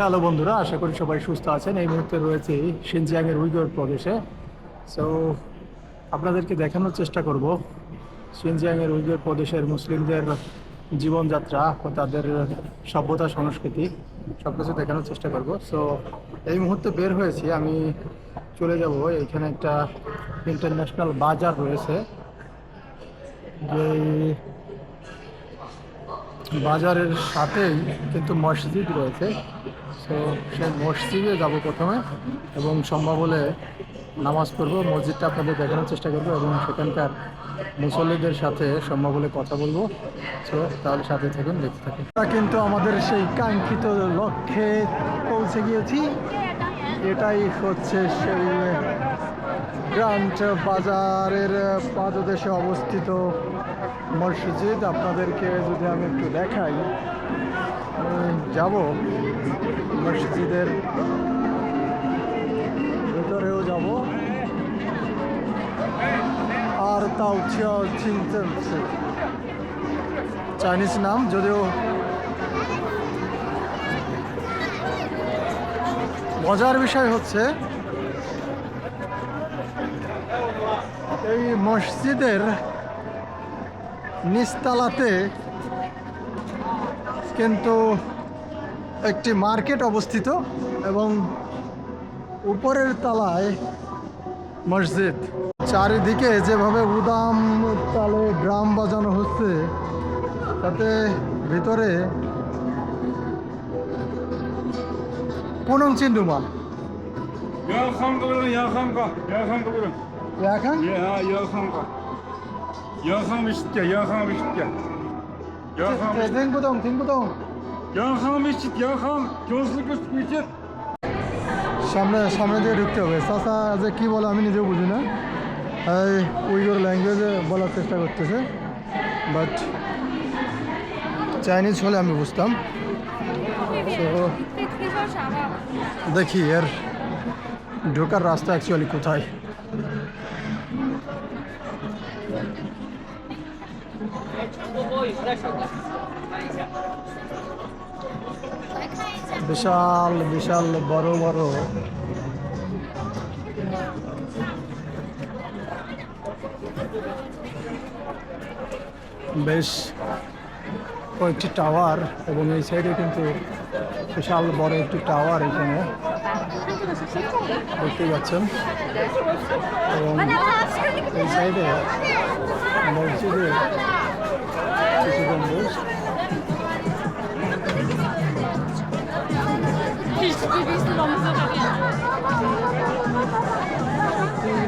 Hello বন্ধুরা, আশা করি সবাই সুস্থ আছেন। এই মুহূর্তে রয়েছে সিনজিয়াংয়ের উইগর প্রদেশে সো আপনাদেরকে দেখানোর চেষ্টা করব সিনজিয়াংয়ের উইগর প্রদেশের মুসলিমদের জীবনযাত্রা ও তাদের সভ্যতা, সংস্কৃতি সব কিছু দেখানোর চেষ্টা করব। সো এই মুহূর্তে বের হয়েছি। আমি চলে যাব। এখানে একটা ইন্টারন্যাশনাল বাজার রয়েছে। যেই বাজারের সাথেই কিন্তু মসজিদ রয়েছে। তো সেই মসজিদে যাব প্রথমে এবং সম্ভব হলে নামাজ পড়ব, মসজিদটা আপনাদের দেখানোর চেষ্টা করব এবং সেখানকার মুসল্লিদের সাথে সম্ভব হলে কথা বলব। তো তাহলে সাথে থাকুন, দেখতে আমরা কিন্তু আমাদের সেই কাঙ্ক্ষিত লক্ষ্যে পৌঁছে গিয়েছি। এটাই হচ্ছে সেই গ্রান্ট বাজারের পাদদেশে অবস্থিত মসজিদ। আপনাদেরকে যদি আমি একটু দেখাই যাব। মসজিদের ভেতরেও যাব। আর তাও চিনতে চাইনিজ নাম যদিও মজার বিষয় হচ্ছে, এই মসজিদের নিচতলাতে কিন্তু একটি মার্কেট অবস্থিত এবং উপরের তলায় মসজিদ। চারিদিকে যেভাবে উদাম তালে ড্রাম বাজানো হচ্ছে তাতে ভিতরে পুনং চিন্ডুমা 열 ইয়াহাম ইশিত ইয়াহাম জোসলিক ইশিত সামনে সামনে দিয়ে ঢুকতে হবে। চাচা, যে কী বলে আমি নিজেও বুঝি না। এই উইগর ল্যাঙ্গুয়েজে বলার চেষ্টা করতেছে। বাট চাইনিজ হলে আমি বুঝতাম। দেখি, এর ঢোকার রাস্তা অ্যাকচুয়ালি কোথায়? বিশাল বিশাল, বড় বড়। বেশ কয়েকটি টাওয়ার এবং এই সাইডে কিন্তু বিশাল বড় একটি টাওয়ার এখানে। দেখতে পাচ্ছেন? এবং এই সাইডে মসজিদে কিছু গম্বুজ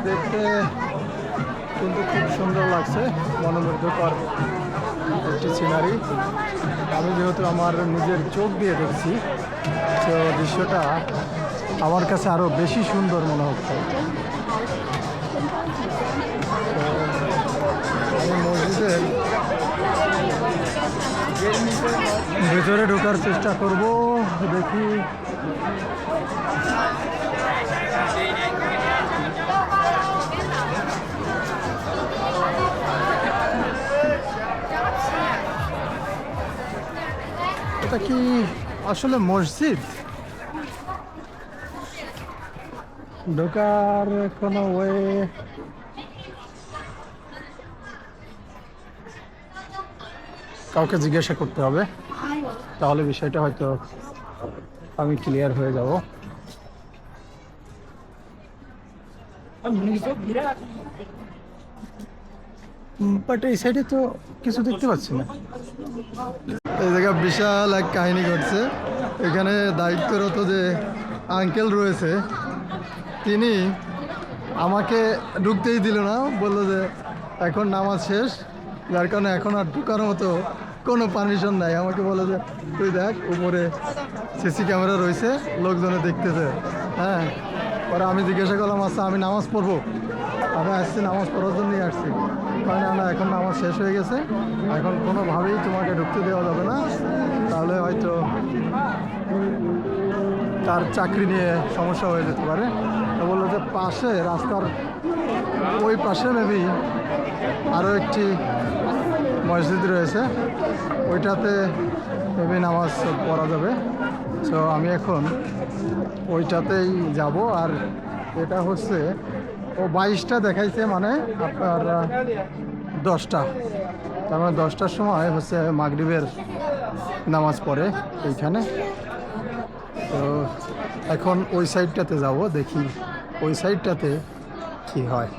দেখতে কিন্তু খুব সুন্দর লাগছে, মনোমুগ্ধকর একটি সিনারি আমি যেহেতু আমার নিজের চোখ দিয়ে দেখছি, তো দৃশ্যটা আমার কাছে আরও বেশি সুন্দর মনে হচ্ছে। আমি মসজিদের ভেতরে ঢোকার চেষ্টা করব, দেখি এটা কি আসলে মসজিদ? ঢোকার কোনো ওয়ে কাউকে জিজ্ঞাসা করতে হবে। তাহলে বিষয়টা হয়তো আমি ক্লিয়ার হয়ে যাব। বাট এই সাইডে তো কিছু দেখতে পাচ্ছি না। এই জায়গা বিশাল এক কাহিনী ঘটছে। এখানে দায়িত্বরত যে আঙ্কেল রয়েছে তিনি আমাকে ঢুকতেই দিল না। বলল যে এখন নামাজ শেষ যার কারণে এখন আর ঢুকার মতো কোনো পারমিশন নাই। আমাকে বলে যে তুই দেখ উপরে সিসি ক্যামেরা রয়েছে, লোকজনে দেখতেছে। হ্যাঁ পরে আমি জিজ্ঞাসা করলাম আচ্ছা আমি নামাজ পড়ব? আমি আসছি, নামাজ পড়ার জন্যই আসছি। কারণ না এখন নামাজ শেষ হয়ে গেছে। এখন কোনোভাবেই তোমাকে ঢুকতে দেওয়া যাবে না। তাহলে হয়তো তার চাকরি নিয়ে সমস্যা হয়ে যেতে পারে। তো বলল যে, পাশে, রাস্তার ওই পাশে মেবি আরও একটি মসজিদ রয়েছে। ওইটাতে মেবি নামাজ পড়া যাবে। তো আমি এখন ওইটাতেই যাব আর এটা হচ্ছে, ও বাইশটা দেখাইছে মানে আপনার দশটা। তার মানে দশটার সময় হচ্ছে মাগরিবের নামাজ পড়ে এইখানে। তো এখন ওই সাইডটাতে যাব, দেখি ওই সাইডটাতে কি হয়।